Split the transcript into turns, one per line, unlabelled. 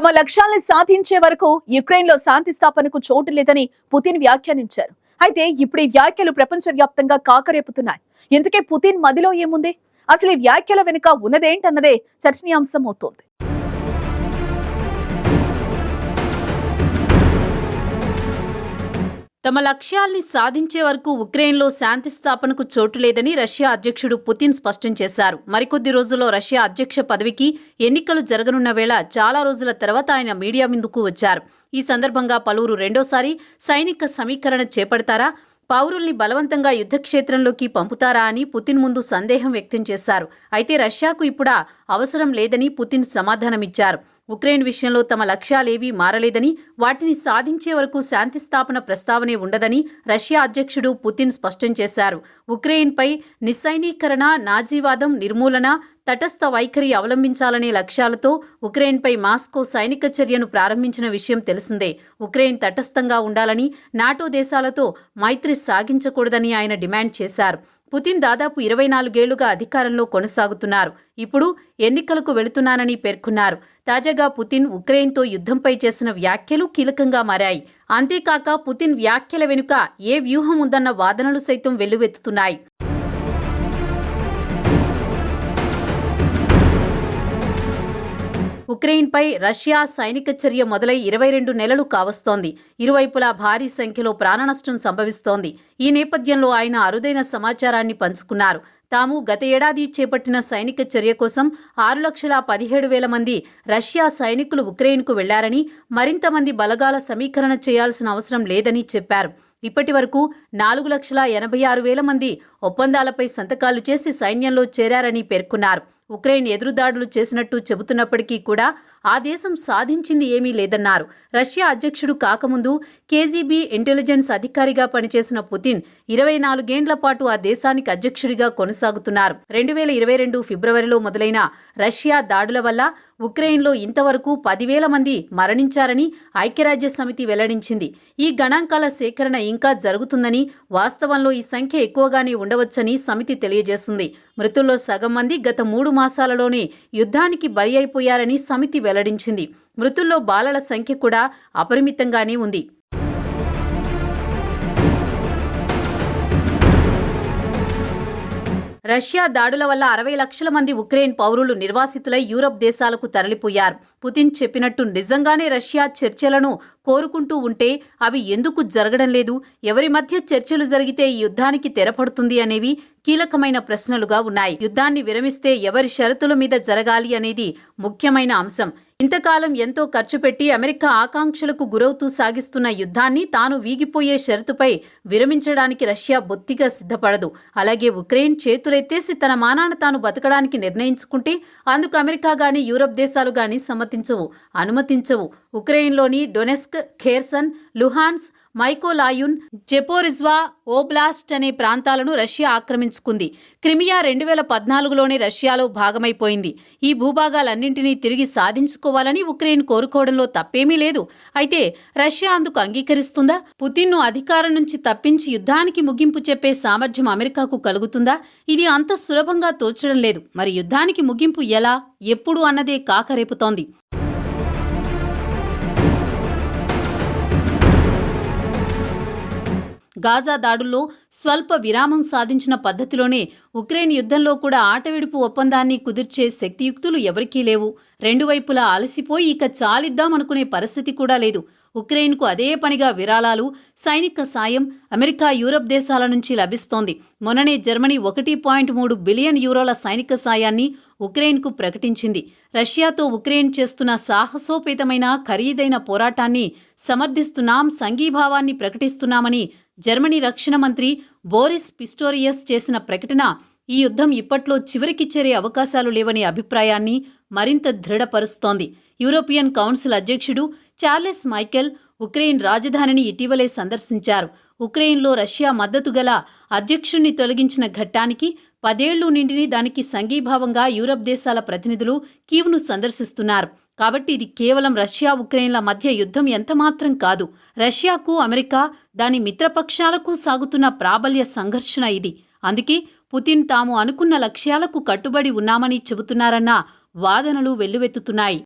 తమ లక్ష్యాలను సాధించే వరకు యుక్రెయిన్లో శాంతి స్థాపనకు చోటు లేదని పుతిన్ వ్యాఖ్యానించారు. అయితే ఇప్పుడు ఈ వ్యాఖ్యలు ప్రపంచవ్యాప్తంగా కాకరేపుతున్నాయి. ఇంతకే పుతిన్ మదిలో ఏముంది? అసలు ఈ వ్యాఖ్యల వెనుక ఉన్నదేంటన్నదే చర్చనీయాంశం అవుతోంది.
తమ లక్ష్యాల్ని సాధించే వరకు ఉక్రెయిన్లో శాంతి స్థాపనకు చోటు లేదని రష్యా అధ్యక్షుడు పుతిన్ స్పష్టం చేశారు. మరికొద్ది రోజుల్లో రష్యా అధ్యక్ష పదవికి ఎన్నికలు జరగనున్న వేళ చాలా రోజుల తర్వాత ఆయన మీడియా ముందుకు వచ్చారు. ఈ సందర్భంగా పలువురు రెండోసారి సైనిక సమీకరణ చేపడతారా పౌరుల్ని బలవంతంగా యుద్ధక్షేత్రంలోకి పంపుతారా అని పుతిన్ ముందు సందేహం వ్యక్తం చేశారు. అయితే రష్యాకు ఇప్పుడా అవసరం లేదని పుతిన్ సమాధానమిచ్చారు. ఉక్రెయిన్ విషయంలో తమ లక్ష్యాలేవీ మారలేదని వాటిని సాధించే వరకు శాంతి స్థాపన ప్రస్తావనే ఉండదని రష్యా అధ్యక్షుడు పుతిన్ స్పష్టం చేశారు. ఉక్రెయిన్పై నిస్సైనీకరణ నాజీవాదం నిర్మూలన తటస్థ వైఖరి అవలంబించాలనే లక్ష్యాలతో ఉక్రెయిన్పై మాస్కో సైనిక చర్యను ప్రారంభించిన విషయం తెలిసిందే. ఉక్రెయిన్ తటస్థంగా ఉండాలని నాటో దేశాలతో మైత్రి సాగించకూడదని ఆయన డిమాండ్ చేశారు. పుతిన్ దాదాపు ఇరవై నాలుగేళ్ళుగా అధికారంలో కొనసాగుతున్నారు. ఇప్పుడు ఎన్నికలకు వెళుతున్నానని పేర్కొన్నారు. తాజాగా పుతిన్ ఉక్రెయిన్తో యుద్ధంపై చేసిన వ్యాఖ్యలు కీలకంగా మారాయి. అంతేకాక పుతిన్ వ్యాఖ్యల వెనుక ఏ వ్యూహం ఉందన్న వాదనలు సైతం వెల్లువెత్తుతున్నాయి. ఉక్రెయిన్పై రష్యా సైనిక చర్య మొదలై ఇరవై రెండు నెలలు కావస్తోంది. ఇరువైపులా భారీ సంఖ్యలో ప్రాణనష్టం సంభవిస్తోంది. ఈ నేపథ్యంలో ఆయన అరుదైన సమాచారాన్ని పంచుకున్నారు. తాము గత ఏడాది చేపట్టిన సైనిక చర్య కోసం ఆరు లక్షల పదిహేడు వేల మంది రష్యా సైనికులు ఉక్రెయిన్కు వెళ్ళారని మరింత మంది బలగాల సమీకరణ చేయాల్సిన అవసరం లేదని చెప్పారు. ఇప్పటి వరకు నాలుగు లక్షల ఎనభై ఆరు వేల మంది ఒప్పందాలపై సంతకాలు చేసి సైన్యంలో చేరారని పేర్కొన్నారు. ఉక్రెయిన్ ఎదురుదాడులు చేసినట్టు చెబుతున్నప్పటికీ కూడా ఆ దేశం సాధించింది ఏమీ లేదన్నారు. రష్యా అధ్యక్షుడు కాకముందు కేజీబీ ఇంటెలిజెన్స్ అధికారిగా పనిచేసిన పుతిన్ ఇరవై నాలుగేండ్ల పాటు ఆ దేశానికి అధ్యక్షుడిగా కొనసాగుతున్నారు. రెండు వేల ఇరవై రెండు ఫిబ్రవరిలో మొదలైన రష్యా దాడుల వల్ల ఉక్రెయిన్లో ఇంతవరకు పదివేల మంది మరణించారని ఐక్యరాజ్య సమితి వెల్లడించింది. ఈ గణాంకాల సేకరణ ఇంకా జరుగుతుందని వాస్తవంలో ఈ సంఖ్య ఎక్కువగానే ఉండవచ్చని సమితి తెలియజేసింది. మృతుల్లో సగం మంది గత మూడు మాసాలలోనే యుద్ధానికి బలి అయిపోయారని సమితి వెల్లడించింది. మృతుల్లో బాలల సంఖ్య కూడా అపరిమితంగానే ఉంది. రష్యా దాడుల వల్ల అరవై లక్షల మంది ఉక్రెయిన్ పౌరులు నిర్వాసితులై యూరప్ దేశాలకు తరలిపోయారు. పుతిన్ చెప్పినట్టు నిజంగానే రష్యా చర్చలను కోరుకుంటూ ఉంటే అవి ఎందుకు జరగడం లేదు? ఎవరి మధ్య చర్చలు జరిగితే ఈ యుద్ధానికి తెరపడుతుంది అనేవి కీలకమైన ప్రశ్నలుగా ఉన్నాయి. యుద్ధాన్ని విరమిస్తే ఎవరి షరతుల మీద జరగాలి అనేది ముఖ్యమైన అంశం. ఇంతకాలం ఎంతో ఖర్చు పెట్టి అమెరికా ఆకాంక్షలకు గురవుతూ సాగిస్తున్న యుద్ధాన్ని తాను వీగిపోయే షరతుపై విరమించడానికి రష్యా బొత్తిగా సిద్ధపడదు. అలాగే ఉక్రెయిన్ చేతులెత్తేసి తన మానాన తాను బతకడానికి నిర్ణయించుకుంటే అందుకు అమెరికా గాని యూరప్ దేశాలు గాని సమ్మతించవు అనుమతించవు. ఉక్రెయిన్లోని Donetsk Kherson Luhansk Mykolaiv Zaporizhzhia oblast అనే ప్రాంతాలను రష్యా ఆక్రమించుకుంది. క్రిమియా రెండు వేల పద్నాలుగులోనే రష్యాలో భాగమైపోయింది. ఈ భూభాగాలన్నింటినీ తిరిగి సాధించుకోవాలని ఉక్రెయిన్ కోరుకోవడంలో తప్పేమీ లేదు. అయితే రష్యా అందుకు అంగీకరిస్తుందా? పుతిన్ను అధికారం నుంచి తప్పించి యుద్ధానికి ముగింపు చెప్పే సామర్థ్యం అమెరికాకు కలుగుతుందా? ఇది అంత సులభంగా తోచడం లేదు. మరి యుద్ధానికి ముగింపు ఎలా? ఎప్పుడు అన్నదే కాకరేపుతోంది. గాజా దాడుల్లో స్వల్ప విరామం సాధించిన పద్ధతిలోనే ఉక్రెయిన్ యుద్ధంలో కూడా ఆటవిడుపు ఒప్పందాన్ని కుదిర్చే శక్తియుక్తులు ఎవరికీ లేవు. రెండు వైపులా అలసిపోయి ఇక చాలిద్దామనుకునే పరిస్థితి కూడా లేదు. ఉక్రెయిన్కు అదే పనిగా విరాళాలు సైనిక సాయం అమెరికా యూరప్ దేశాల నుంచి లభిస్తోంది. మొన్ననే జర్మనీ ఒకటి పాయింట్ మూడు బిలియన్ యూరోల సైనిక సాయాన్ని ఉక్రెయిన్కు ప్రకటించింది. రష్యాతో ఉక్రెయిన్ చేస్తున్న సాహసోపేతమైన ఖరీదైన పోరాటాన్ని సమర్థిస్తున్నాం సంఘీభావాన్ని ప్రకటిస్తున్నామని జర్మనీ రక్షణ మంత్రి బోరిస్ పిస్టోరియస్ చేసిన ప్రకటన ఈ యుద్ధం ఇప్పట్లో చివరికి చేరే అవకాశాలు లేవనే అభిప్రాయాన్ని మరింత దృఢపరుస్తోంది. యూరోపియన్ కౌన్సిల్ అధ్యక్షుడు చార్లెస్ మైకెల్ ఉక్రెయిన్ రాజధానిని ఇటీవలే సందర్శించారు. ఉక్రెయిన్లో రష్యా మద్దతు గల అధ్యక్షుణ్ణి తొలగించిన ఘట్టానికి పదేళ్ళు నిండిని దానికి సంఘీభావంగా యూరప్ దేశాల ప్రతినిధులు కీవ్ను సందర్శిస్తున్నారు. కాబట్టి ఇది కేవలం రష్యా ఉక్రెయిన్ల మధ్య యుద్ధం ఎంతమాత్రం కాదు. రష్యాకు అమెరికా దాని మిత్రపక్షాలకు సాగుతున్న ప్రాబల్య సంఘర్షణ ఇది. అందుకే పుతిన్ తాము అనుకున్న లక్ష్యాలకు కట్టుబడి ఉన్నామని చెబుతున్నారన్న వాదనలు వెల్లువెత్తుతున్నాయి.